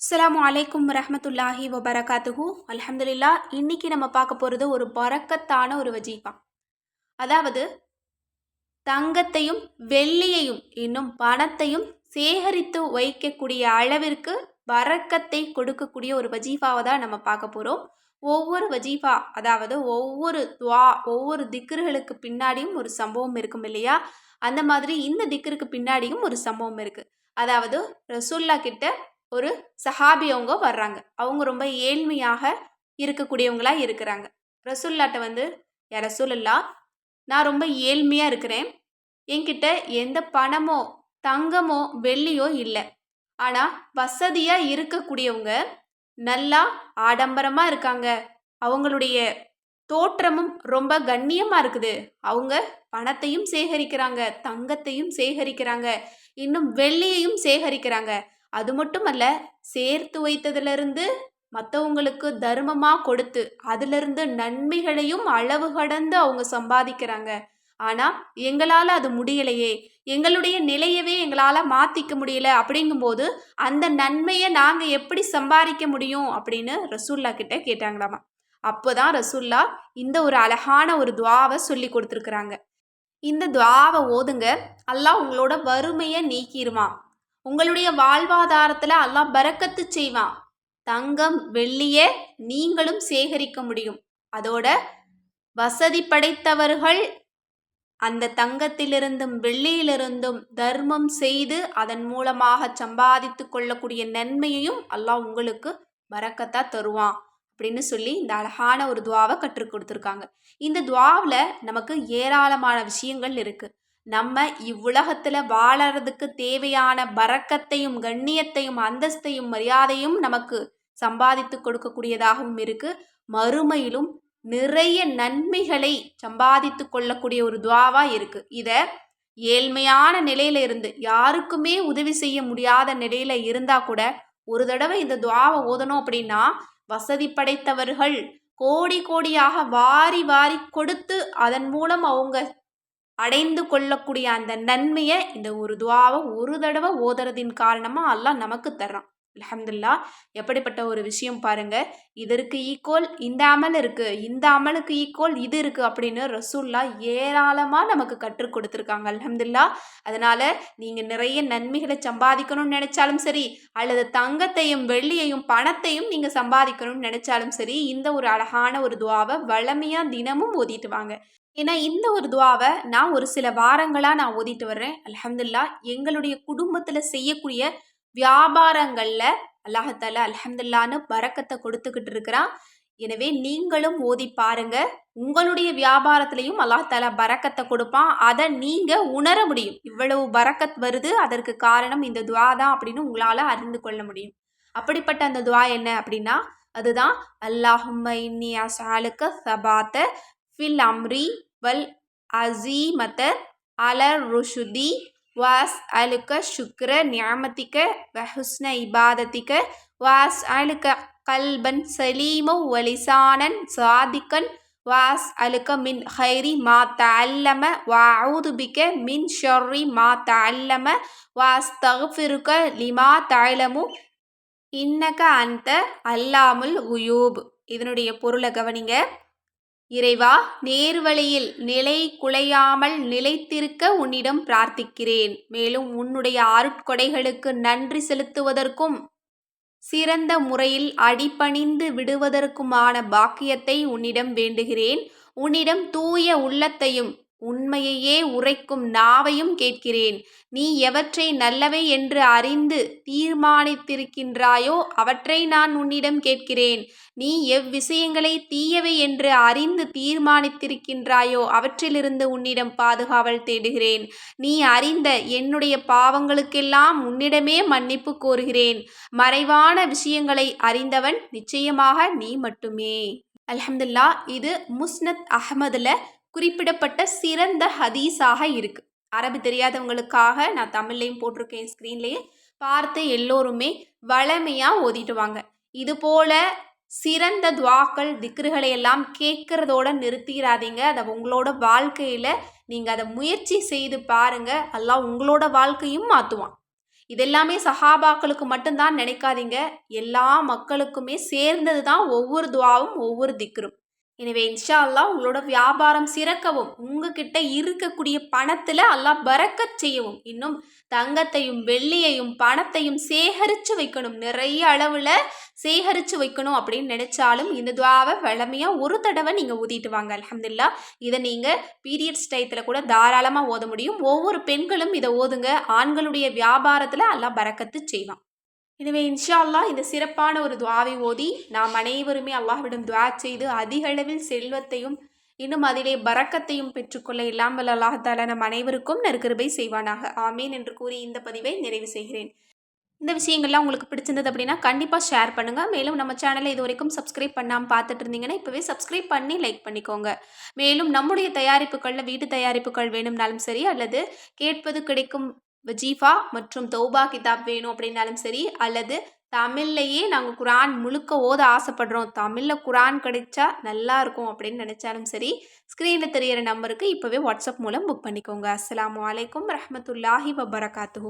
அஸ்லாம் அலைக்கும் ரஹமத்துல்லாஹி வபரகாத்துஹு. அலமதுல்லா இன்னைக்கு நம்ம பார்க்க போகிறது ஒரு பறக்கத்தான ஒரு வஜீஃபா. அதாவது தங்கத்தையும் வெள்ளியையும் இன்னும் பணத்தையும் சேகரித்து வைக்கக்கூடிய அளவிற்கு வரக்கத்தை கொடுக்கக்கூடிய ஒரு வஜீஃபாவை தான் நம்ம பார்க்க போகிறோம் ஒவ்வொரு வஜீஃபா அதாவது ஒவ்வொரு துவா ஒவ்வொரு திக்ருகளுக்கு பின்னாடியும் ஒரு சம்பவம் இருக்கும் இல்லையா? அந்த மாதிரி இந்த திக்ருக்கு பின்னாடியும் ஒரு சம்பவம் இருக்குது அதாவது ரசூல்லா கிட்ட ஒரு சஹாபி அவங்க வர்றாங்க. அவங்க ரொம்ப ஏழ்மையாக இருக்கக்கூடியவங்களா இருக்கிறாங்க. ரசூல்லாட்ட வந்து யார் ரசூலல்லா நான் ரொம்ப ஏழ்மையாக இருக்கிறேன். என்கிட்ட எந்த பணமோ தங்கமோ வெள்ளியோ இல்லை. ஆனால் வசதியாக இருக்கக்கூடியவங்க நல்லா ஆடம்பரமாக இருக்காங்க. அவங்களுடைய தோற்றமும் ரொம்ப கண்ணியமாக இருக்குது. அவங்க பணத்தையும் சேகரிக்கிறாங்க தங்கத்தையும் சேகரிக்கிறாங்க. இன்னும் வெள்ளியையும் சேகரிக்கிறாங்க. அது மட்டும் அல்ல சேர்த்து வைத்ததிலிருந்து மற்றவங்களுக்கு தர்மமாக கொடுத்து அதிலிருந்து நன்மைகளையும் அளவு கடந்து அவங்க சம்பாதிக்கிறாங்க. ஆனால் எங்களால் அது முடியலையே எங்களுடைய நிலையவே எங்களால் மாற்றிக்க முடியல அப்படிங்கும்போது அந்த நன்மையை நாங்கள் எப்படி சம்பாதிக்க முடியும் அப்படின்னு ரசூல்லா கிட்ட கேட்டாங்களாமா. அப்போ தான் ரசூல்லா இந்த ஒரு அழகான ஒரு துவாவை சொல்லி கொடுத்துருக்குறாங்க. இந்த துவாவை ஓதுங்க அல்லாஹ் உங்களோட வறுமையை நீக்கிடுமா உங்களுடைய வாழ்வாதாரத்தில் எல்லாம் பறக்கத்து செய்வான். தங்கம் வெள்ளியே நீங்களும் சேகரிக்க முடியும். அதோட வசதி படைத்தவர்கள் அந்த தங்கத்திலிருந்தும் வெள்ளியிலிருந்தும் தர்மம் செய்து அதன் மூலமாக சம்பாதித்து கொள்ளக்கூடிய நன்மையையும் அல்லாஹ் உங்களுக்கு பறக்கத்தா தருவான் அப்படின்னு சொல்லி இந்த அழகான ஒரு துவாவை கற்றுக் கொடுத்துருக்காங்க. இந்த துவாவில் நமக்கு ஏராளமான விஷயங்கள் இருக்குது நம்ம இவ்வுலகத்தில் வாழறதுக்கு தேவையான பறக்கத்தையும் கண்ணியத்தையும் அந்தஸ்தையும் மரியாதையும் நமக்கு சம்பாதித்து கொடுக்கக்கூடியதாகவும் இருக்குது மறுமையிலும் நிறைய நன்மைகளை சம்பாதித்து கொள்ளக்கூடிய ஒரு துவாவாக இருக்குது இதை ஏழ்மையான நிலையில இருந்து யாருக்குமே உதவி செய்ய முடியாத நிலையில இருந்தால் கூட ஒரு தடவை இந்த துவாவை ஓதணும் அப்படின்னா வசதி படைத்தவர்கள் கோடி கோடியாக வாரி வாரி கொடுத்து அதன் மூலம் அவங்க அடைந்து கொள்ளக்கூடிய அந்த நன்மையை இந்த ஒரு துவாவை ஒரு தடவை ஓதுறதின் காரணமாக எல்லாம் நமக்கு தர்றான். அலமதுல்லா எப்படிப்பட்ட ஒரு விஷயம் பாருங்க. இதற்கு ஈக்குவல் இந்த அமல் இருக்கு இந்த அமலுக்கு ஈக்குவல் இது இருக்கு அப்படின்னு ரசூல்லா ஏராளமாக நமக்கு கற்றுக் கொடுத்துருக்காங்க. அலமதுல்லா அதனால நீங்க நிறைய நன்மைகளை சம்பாதிக்கணும்னு நினைச்சாலும் சரி அல்லது தங்கத்தையும் வெள்ளியையும் பணத்தையும் நீங்க சம்பாதிக்கணும்னு நினைச்சாலும் சரி இந்த ஒரு அழகான ஒரு துவாவை வளமையா தினமும் ஓதிட்டு வாங்க. ஏன்னா இந்த ஒரு துவாவை நான் ஒரு சில வாரங்களாக நான் ஓதிட்டு வர்றேன். அலமதுல்லா எங்களுடைய குடும்பத்தில் செய்யக்கூடிய வியாபாரங்களில் அல்லாஹத்தால அலமதுல்லான்னு பறக்கத்தை கொடுத்துக்கிட்டு இருக்கிறான். எனவே நீங்களும் ஓதி பாருங்க. உங்களுடைய வியாபாரத்திலையும் அல்லாஹால பறக்கத்தை கொடுப்பான். அதை நீங்கள் உணர முடியும். இவ்வளவு பறக்கத் வருது அதற்கு காரணம் இந்த துவா தான் அப்படின்னு உங்களால் அறிந்து கொள்ள முடியும். அப்படிப்பட்ட அந்த துவா என்ன அப்படின்னா அதுதான் அல்லாஹும் இன்னி அசாலுக்க சபாத்த ஃபில் அம்ரி வல் அசீமத அலர் ருஷுதி வாஸ் அலுக்க சுக்ர நியாமத்திக்க வஹுஸ்ன இபாதத்திக்க வாஸ் அலுக்க கல்பன் சலீமு வலிசானன் சாதிக்கன் வாஸ் அலுக்க மின் ஹைரி மா தல்லம வாவுதுபிக்க மின் ஷொர்ரி மா தல்லம வாஸ் தகுஃபிருக்க லிமா தாய்லமு இன்னக அந்த அல்லாமுல் உயூப் இதனுடைய பொருளை கவனிங்க. இறைவா நேர்வழியில் நிலை குலையாமல் நிலைத்திருக்க உன்னிடம் பிரார்த்திக்கிறேன். மேலும் உன்னுடைய அருட்கொடைகளுக்கு நன்றி செலுத்துவதற்கும் சிறந்த முறையில் அடிபணிந்து விடுவதற்குமான பாக்கியத்தை உன்னிடம் வேண்டுகிறேன். உன்னிடம் தூய உள்ளத்தையும் உண்மையையே உரைக்கும் நாவையும் கேட்கிறேன். நீ எவற்றை நல்லவை என்று அறிந்து தீர்மானித்திருக்கின்றாயோ அவற்றை நான் உன்னிடம் கேட்கிறேன். நீ எவ்விஷயங்களை தீயவை என்று அறிந்து தீர்மானித்திருக்கின்றாயோ அவற்றிலிருந்து உன்னிடம் பாதுகாவல் தேடுகிறேன். நீ அறிந்த என்னுடைய பாவங்களுக்கெல்லாம் உன்னிடமே மன்னிப்பு கோருகிறேன். மறைவான விஷயங்களை அறிந்தவன் நிச்சயமாக நீ மட்டுமே. அலமதுல்லா இது முஸ்னத் அஹமதுல குறிப்பிடப்பட்ட சிறந்த ஹதீஸாக இருக்குது அரபு தெரியாதவங்களுக்காக நான் தமிழ்லையும் போட்டிருக்கேன் ஸ்க்ரீன்லேயே பார்த்து எல்லோருமே வளமையாக ஓதிட்டு வாங்க. இது போல சிறந்த துவாக்கள் திக்ருகளை எல்லாம் கேட்குறதோட நிறுத்திடாதீங்க அதை உங்களோட வாழ்க்கையில் நீங்கள் அதை முயற்சி செய்து பாருங்கள் எல்லாம் உங்களோட வாழ்க்கையும் மாற்றுவான் இதெல்லாமே சஹாபாக்களுக்கு மட்டும்தான் நினைக்காதீங்க. எல்லா மக்களுக்குமே சேர்ந்தது தான் ஒவ்வொரு துவாவும் ஒவ்வொரு திக்ரும். எனவே இன்ஷா அல்லா உங்களோட வியாபாரம் சிறக்கவும் உங்ககிட்ட இருக்கக்கூடிய பணத்தில் அல்லாஹ் பறக்கச் செய்யவும். இன்னும் தங்கத்தையும் வெள்ளியையும் பணத்தையும் சேகரித்து வைக்கணும். நிறைய அளவில் சேகரித்து வைக்கணும் அப்படின்னு நினச்சாலும் இந்த துவாவை வளமையாக ஒரு தடவை நீங்கள் ஊதிட்டு வாங்க. அலமதுல்லா இதை நீங்கள் பீரியட்ஸ் டயத்தில் கூட தாராளமாக ஓத முடியும். ஒவ்வொரு பெண்களும் இதை ஓதுங்க. ஆண்களுடைய வியாபாரத்தில் எல்லாம் பறக்கத்து செய்வான். எனவே இன்ஷா அல்லாஹ் இந்த சிறப்பான ஒரு துவாவை ஓதி நாம் அனைவருமே அல்லாஹ்விடம் துவா செய்து அதிக அளவில் செல்வத்தையும் இன்னும் அதிலே பறக்கத்தையும் பெற்றுக்கொள்ள இல்லாமல் அல்லாஹால நம் அனைவருக்கும் நற்கிருபை செய்வானாக. ஆமீன் என்று கூறி இந்த பதிவை நிறைவு செய்கிறேன். இந்த விஷயங்கள்லாம் உங்களுக்கு பிடிச்சிருந்தது அப்படின்னா கண்டிப்பாக ஷேர் பண்ணுங்கள் மேலும் நம்ம சேனலை இது வரைக்கும் சப்ஸ்கிரைப் பண்ணாமல் பார்த்துட்டு இருந்தீங்கன்னா இப்போவே சப்ஸ்கிரைப் பண்ணி லைக் பண்ணிக்கோங்க. மேலும் நம்முடைய தயாரிப்புகளில் வீட்டு தயாரிப்புகள் வேணும்னாலும் சரி அல்லது கேட்பது கிடைக்கும் வஜீஃபா மற்றும் தௌபா கிதாப் வேணும் அப்படின்னாலும் சரி அல்லது தமிழ்லையே நாங்கள் குரான் முழுக்க ஓத ஆசைப்படுறோம். தமிழில் குரான் கிடைச்சா நல்லா இருக்கும் அப்படின்னு நினச்சாலும் சரி ஸ்க்ரீனில் தெரியிற நம்பருக்கு இப்போவே வாட்ஸ்அப் மூலம் புக் பண்ணிக்கோங்க. அஸ்லாம் வலைக்கம் ரஹமத்துல்லாஹி வபரகாத்து